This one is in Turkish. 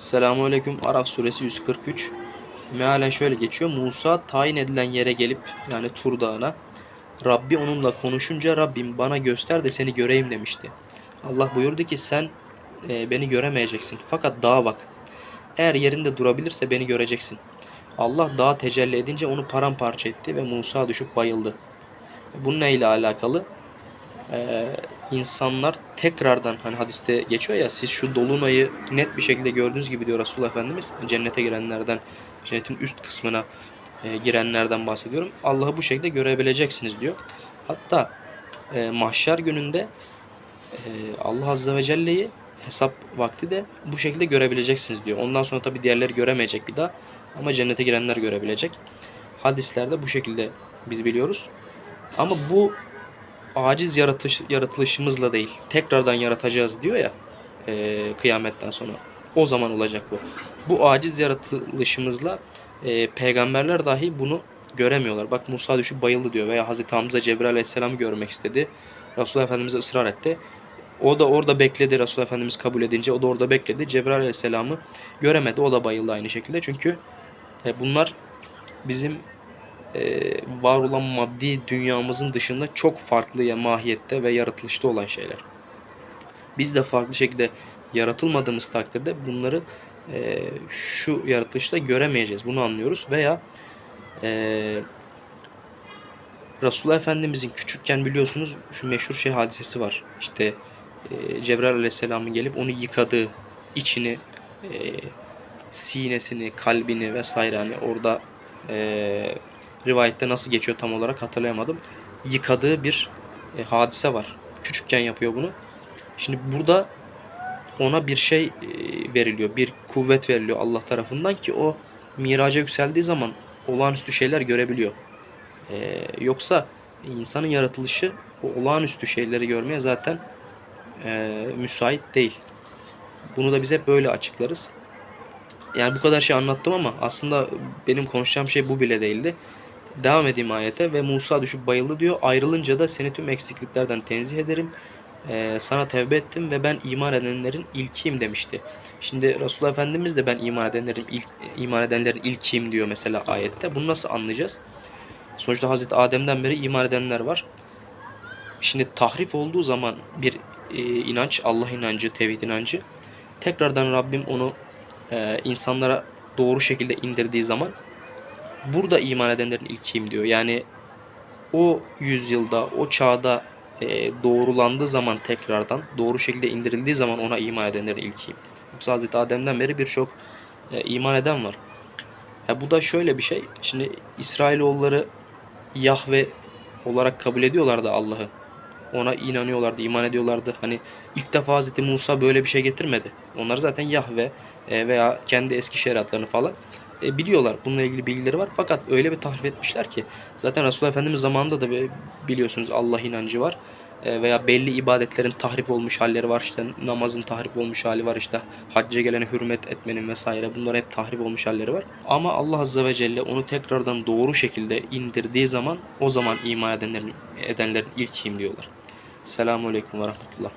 Selamun Aleyküm Araf suresi 143 Mealen şöyle geçiyor. Musa tayin edilen yere gelip yani Tur Dağı'na Rabbi onunla konuşunca Rabbim bana göster de seni göreyim demişti. Allah buyurdu ki sen e, beni göremeyeceksin fakat dağa bak. Eğer yerinde durabilirse beni göreceksin. Allah dağa tecelli edince onu paramparça etti ve Musa düşüp bayıldı. Bununla ile alakalı e, insanlar tekrardan hani hadiste geçiyor ya siz şu dolunayı net bir şekilde gördüğünüz gibi diyor Resulullah Efendimiz cennete girenlerden cennetin üst kısmına e, girenlerden bahsediyorum. Allah'ı bu şekilde görebileceksiniz diyor. Hatta e, mahşer gününde e, Allah Azze ve Celle'yi hesap vakti de bu şekilde görebileceksiniz diyor. Ondan sonra tabi diğerleri göremeyecek bir daha ama cennete girenler görebilecek. Hadislerde bu şekilde biz biliyoruz. Ama bu aciz yaratış, yaratılışımızla değil, tekrardan yaratacağız diyor ya e, kıyametten sonra. O zaman olacak bu. Bu aciz yaratılışımızla e, peygamberler dahi bunu göremiyorlar. Bak Musa düşüp bayıldı diyor veya Hazreti Hamza Cebrail Aleyhisselam'ı görmek istedi. Resulullah Efendimiz'e ısrar etti. O da orada bekledi Resulullah Efendimiz kabul edince o da orada bekledi. Cebrail Aleyhisselam'ı göremedi. O da bayıldı aynı şekilde. Çünkü e, bunlar bizim var olan maddi dünyamızın dışında çok farklı ya mahiyette ve yaratılışta olan şeyler. Biz de farklı şekilde yaratılmadığımız takdirde bunları e, şu yaratılışta göremeyeceğiz. Bunu anlıyoruz. Veya e, Resulullah Efendimizin küçükken biliyorsunuz şu meşhur şey hadisesi var. İşte e, Cebrail Aleyhisselam'ın gelip onu yıkadığı, içini, e, sinesini, kalbini vesaire hani orada e, rivayette nasıl geçiyor tam olarak hatırlayamadım. Yıkadığı bir e, hadise var. Küçükken yapıyor bunu. Şimdi burada ona bir şey e, veriliyor. Bir kuvvet veriliyor Allah tarafından ki o miraca yükseldiği zaman olağanüstü şeyler görebiliyor. E, yoksa insanın yaratılışı o olağanüstü şeyleri görmeye zaten e, müsait değil. Bunu da biz hep böyle açıklarız. Yani bu kadar şey anlattım ama aslında benim konuşacağım şey bu bile değildi. Devam edeyim ayete ve Musa düşüp bayıldı diyor. Ayrılınca da seni tüm eksikliklerden tenzih ederim. Ee, sana tevbe ettim ve ben iman edenlerin ilkiyim demişti. Şimdi Resulullah Efendimiz de ben iman edenlerin ilk, iman edenlerin ilkiyim diyor mesela ayette. Bunu nasıl anlayacağız? Sonuçta Hazreti Adem'den beri iman edenler var. Şimdi tahrif olduğu zaman bir e, inanç, Allah inancı, tevhid inancı tekrardan Rabbim onu e, insanlara doğru şekilde indirdiği zaman burada iman edenlerin ilkiyim diyor. Yani o yüzyılda, o çağda e, doğrulandığı zaman tekrardan, doğru şekilde indirildiği zaman ona iman edenlerin ilkiyim. Yoksa Hazreti Adem'den beri birçok e, iman eden var. Ya bu da şöyle bir şey. Şimdi İsrailoğulları Yahve olarak kabul ediyorlardı Allah'ı. Ona inanıyorlardı, iman ediyorlardı. Hani ilk defa Hazreti Musa böyle bir şey getirmedi. Onlar zaten Yahve e, veya kendi eski şeriatlarını falan e, biliyorlar. Bununla ilgili bilgileri var. Fakat öyle bir tahrif etmişler ki zaten Resulullah Efendimiz zamanında da biliyorsunuz Allah inancı var. E, veya belli ibadetlerin tahrif olmuş halleri var. İşte namazın tahrif olmuş hali var. İşte hacca gelene hürmet etmenin vesaire. Bunlar hep tahrif olmuş halleri var. Ama Allah Azze ve Celle onu tekrardan doğru şekilde indirdiği zaman o zaman iman edenlerin, edenlerin ilkiyim diyorlar. Selamun Aleyküm ve Rahmetullah.